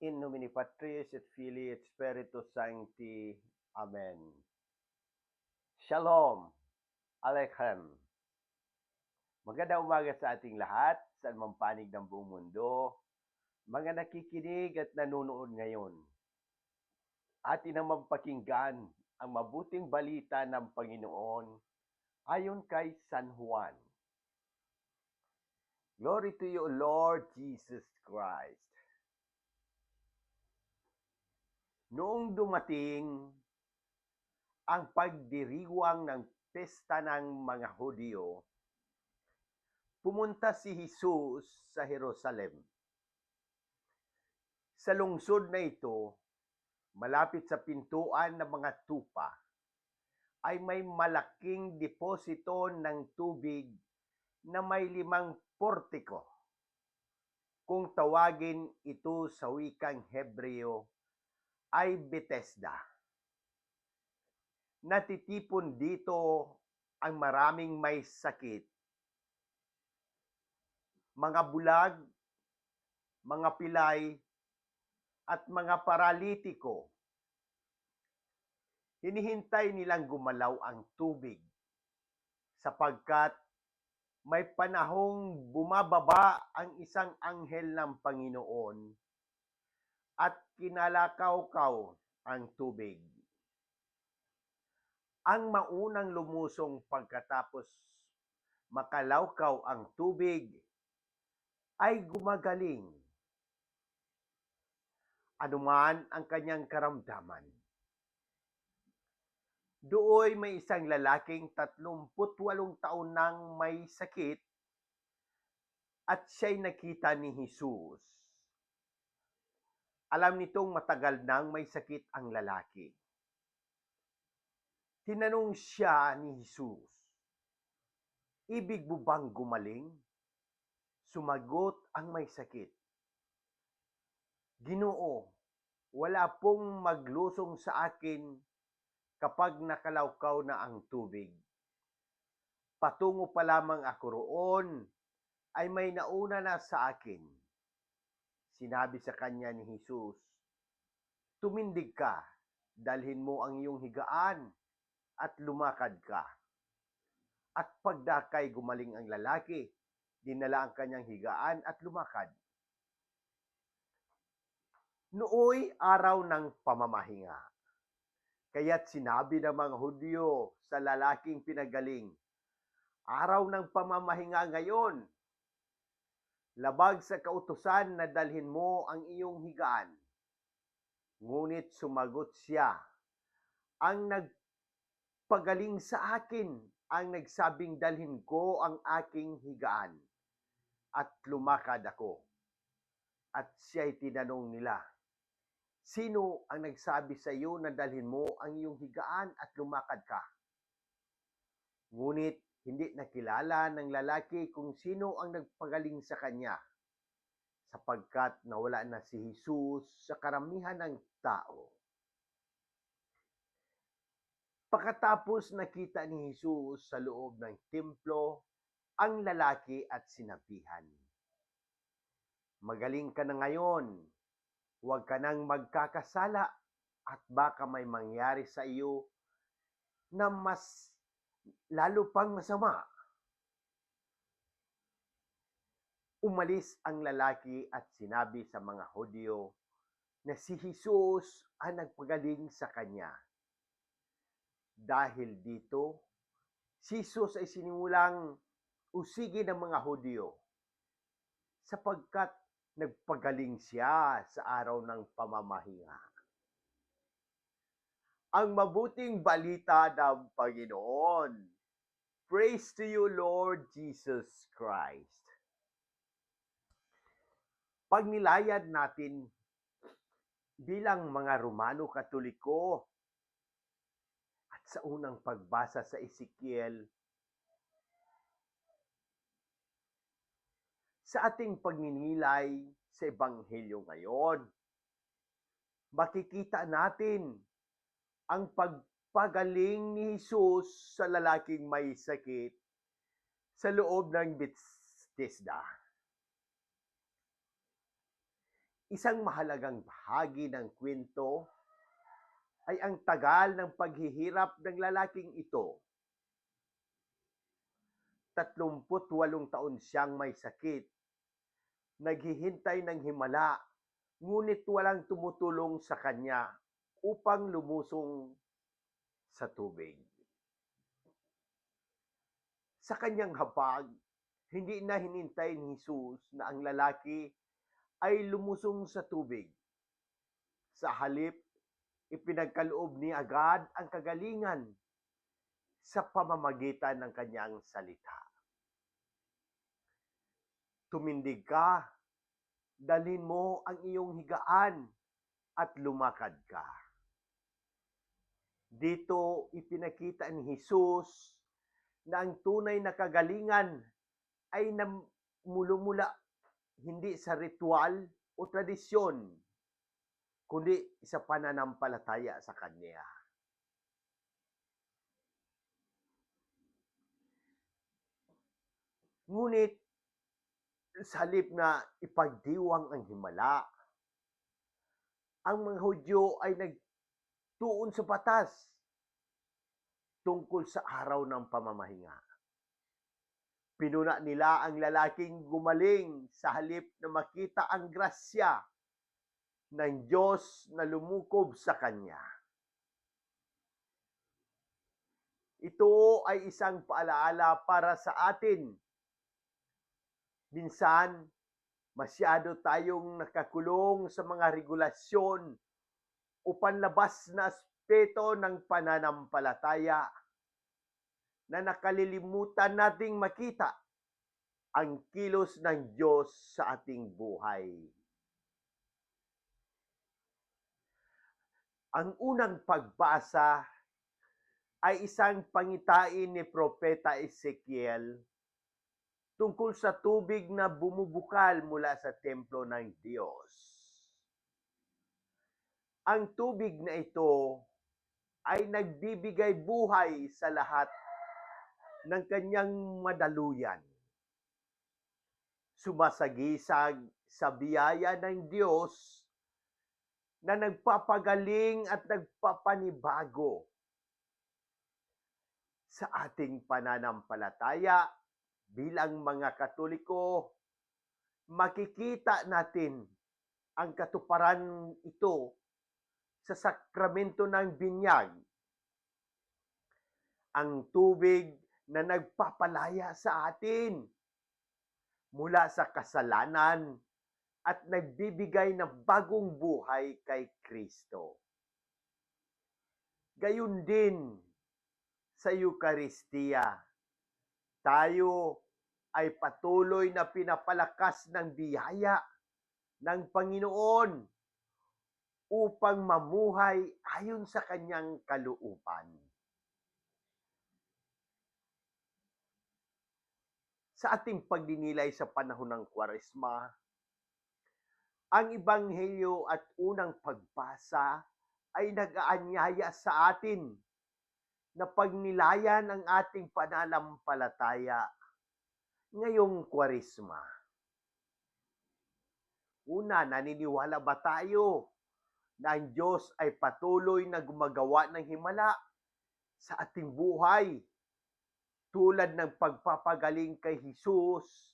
In nomine Patris et Filii et Spiritus Sancti. Amen. Shalom. Aleichem. Magandang umaga sa ating lahat, sa mang panig ng buong mundo. Mga nakikinig at nanonood ngayon. Atin naman pakinggan ang mabuting balita ng Panginoon ayon kay San Juan. Glory to you, Lord Jesus Christ. Noong dumating ang pagdiriwang ng pesta ng mga Hudyo, pumunta si Jesus sa Jerusalem. Sa lungsod na ito, malapit sa pintuan ng mga tupa, ay may malaking deposito ng tubig na may limang portiko. Kung tawagin ito sa wikang Hebreo, ay Bethesda. Natitipon dito ang maraming may sakit, mga bulag, mga pilay, at mga paralitiko. Hinihintay nilang gumalaw ang tubig sapagkat may panahong bumababa ang isang anghel ng Panginoon kinalakaw-kaw ang tubig. Ang maunang lumusong pagkatapos makalawkaw ang tubig ay gumagaling. Anuman ang kanyang karamdaman. Dooy may isang lalaking 38 taon nang may sakit at siya'y nakita ni Jesus. Alam nitong matagal nang may sakit ang lalaki. Tinanong siya ni Jesus, Ibig mo bang gumaling? Sumagot ang may sakit. Ginoo, wala pong maglusong sa akin kapag nakalawkaw na ang tubig. Patungo pa lamang ako roon, ay may nauna na sa akin. Sinabi sa kanya ni Jesus, Tumindig ka, dalhin mo ang iyong higaan at lumakad ka. At pagdakay gumaling ang lalaki, dinala ang kanyang higaan at lumakad. Nooy araw ng pamamahinga. Kaya't sinabi ng mga Hudyo sa lalaking pinagaling, Araw ng pamamahinga ngayon. Labag sa kautusan na dalhin mo ang iyong higaan. Ngunit sumagot siya, Ang nagpagaling sa akin ang nagsabing dalhin ko ang aking higaan. At lumakad ako. At siya'y tinanong nila, Sino ang nagsabi sa iyo na dalhin mo ang iyong higaan at lumakad ka? Ngunit hindi nakilala ng lalaki kung sino ang nagpagaling sa kanya, sapagkat nawala na si Jesus sa karamihan ng tao. Pagkatapos nakita ni Jesus sa loob ng templo ang lalaki at sinabihan, Magaling ka na ngayon, huwag ka nang magkakasala at baka may mangyari sa iyo na mas lalo pang masama. Umalis ang lalaki at sinabi sa mga Hudyo na si Jesus ang nagpagaling sa kanya. Dahil dito, si Jesus ay sinimulang usigi ng mga Hudyo sapagkat nagpagaling siya sa araw ng pamamahinga. Ang mabuting balita ng Panginoon. Praise to you, Lord Jesus Christ. Pag nilayad natin bilang mga Romano Katoliko at sa unang pagbasa sa Ezekiel, sa ating pagninilay sa Ebanghelyo ngayon, makikita natin ang pagpagaling ni Jesus sa lalaking may sakit sa loob ng Bethesda. Isang mahalagang bahagi ng kwento ay ang tagal ng paghihirap ng lalaking ito. 38 taon siyang may sakit. Naghihintay ng himala, ngunit walang tumutulong sa kanya upang lumusong sa tubig. Sa kanyang habag, hindi na hinintay ni Jesus na ang lalaki ay lumusong sa tubig. Sa halip, ipinagkaloob ni agad ang kagalingan sa pamamagitan ng kanyang salita. Tumindig ka, dalhin mo ang iyong higaan at lumakad ka. Dito ipinakita ni Jesus na ang tunay na kagalingan ay namulumula hindi sa ritual o tradisyon, kundi sa pananampalataya sa Kanya. Ngunit sa halip na ipagdiwang ang himala, ang mga Hudyo ay nagtuon sa batas tungkol sa araw ng pamamahinga. Pinuna nila ang lalaking gumaling sa halip na makita ang grasya ng Diyos na lumukob sa kanya. Ito ay isang paalaala para sa atin. Minsan, masyado tayong nakakulong sa mga regulasyon o panlabas na aspeto ng pananampalataya na nakalilimutan nating makita ang kilos ng Diyos sa ating buhay. Ang unang pagbasa ay isang pangitain ni Propeta Ezekiel tungkol sa tubig na bumubukal mula sa templo ng Diyos. Ang tubig na ito ay nagbibigay buhay sa lahat ng kanyang madaluyan. Sumasagisag sa biyaya ng Diyos na nagpapagaling at nagpapanibago sa ating pananampalataya bilang mga Katoliko, makikita natin ang katuparan ito sa sakramento ng binyag. Ang tubig na nagpapalaya sa atin mula sa kasalanan at nagbibigay ng bagong buhay kay Kristo. Gayun din sa Eukaristiya, tayo ay patuloy na pinapalakas ng biyaya ng Panginoon upang mamuhay ayon sa kanyang kalooban. Sa ating pagdinilay sa panahon ng Kwaresma, ang Ebanghelyo at unang pagbasa ay nag-aanyaya sa atin na pagnilayan ang ating pananampalataya ngayong Kwaresma. Una, naniniwala ba tayo na ang Diyos ay patuloy na gumagawa ng himala sa ating buhay tulad ng pagpapagaling kay Jesus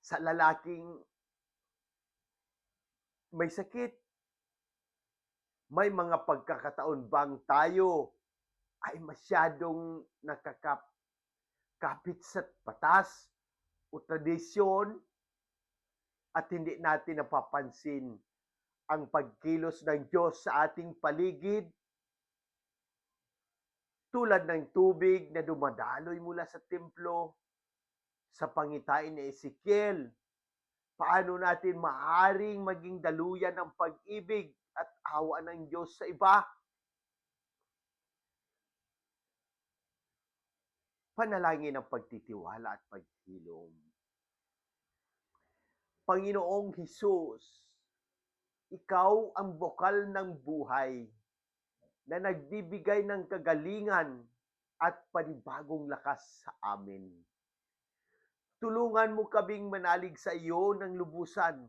sa lalaking may sakit. May mga pagkakataon bang tayo ay masyadong nakakapit sa batas o tradisyon at hindi natin napapansin ang pagkilos ng Diyos sa ating paligid tulad ng tubig na dumadaloy mula sa templo sa pangitain ni Ezekiel. Paano natin maaring maging daluyan ng pag-ibig at awa ng Diyos sa iba? Panalangin ng pagtitiwala at paghilom. Panginoong Hesus, Ikaw ang bukal ng buhay na nagbibigay ng kagalingan at panibagong lakas sa amin. Tulungan mo kaming manalig sa iyo ng lubusan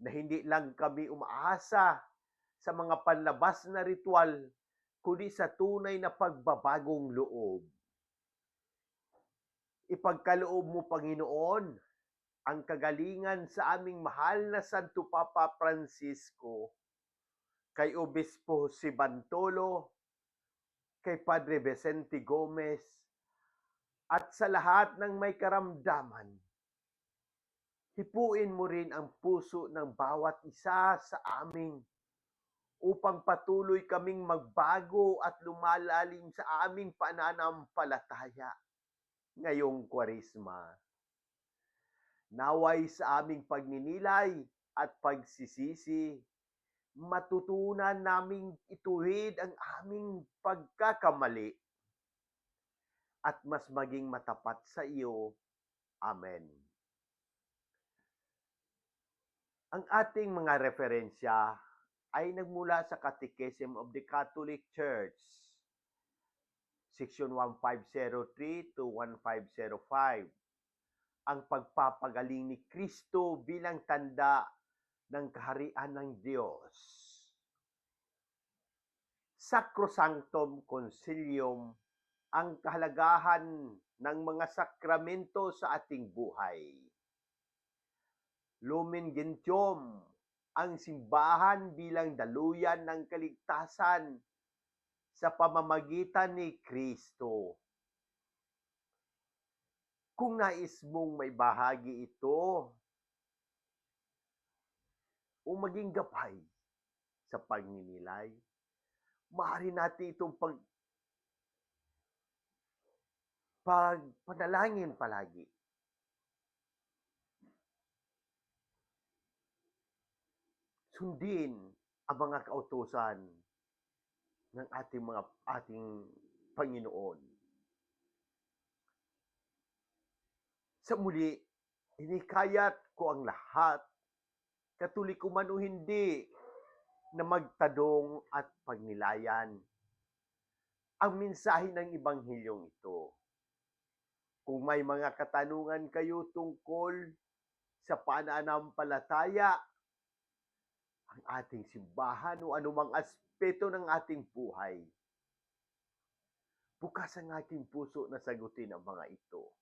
na hindi lang kami umaasa sa mga panlabas na ritual, kundi sa tunay na pagbabagong loob. Ipagkaloob mo, Panginoon, ang kagalingan sa aming mahal na Santo Papa Francisco, kay Obispo si Bantolo, kay Padre Vicente Gomez, at sa lahat ng may karamdaman. Hipuin mo rin ang puso ng bawat isa sa amin upang patuloy kaming magbago at lumalalim sa aming pananampalataya ngayong kwarisma. Naway sa aming pagninilay at pagsisisi, matutunan naming ituwid ang aming pagkakamali at mas maging matapat sa iyo. Amen. Ang ating mga referensya ay nagmula sa Catechism of the Catholic Church, section 1503 to 1505. Ang pagpapagaling ni Kristo bilang tanda ng kaharian ng Diyos. Sacrosanctum Concilium ang kahalagahan ng mga sakramento sa ating buhay. Lumen Gentium ang simbahan bilang daluyan ng kaligtasan sa pamamagitan ni Kristo. Kung nais mong may bahagi ito o maging gabay sa pagninilay, maaari natin itong pag pagpanalangin palagi. Sundin ang mga kautusan ng ating mga ating Panginoon. Sa muli, inikayat ko ang lahat, katuliko man o hindi, na magtadong at pagnilayan ang mensahe ng Ebanghilyong ito. Kung may mga katanungan kayo tungkol sa pananampalataya, ang ating simbahan o anumang aspeto ng ating buhay, bukas ang ating puso na sagutin ang mga ito.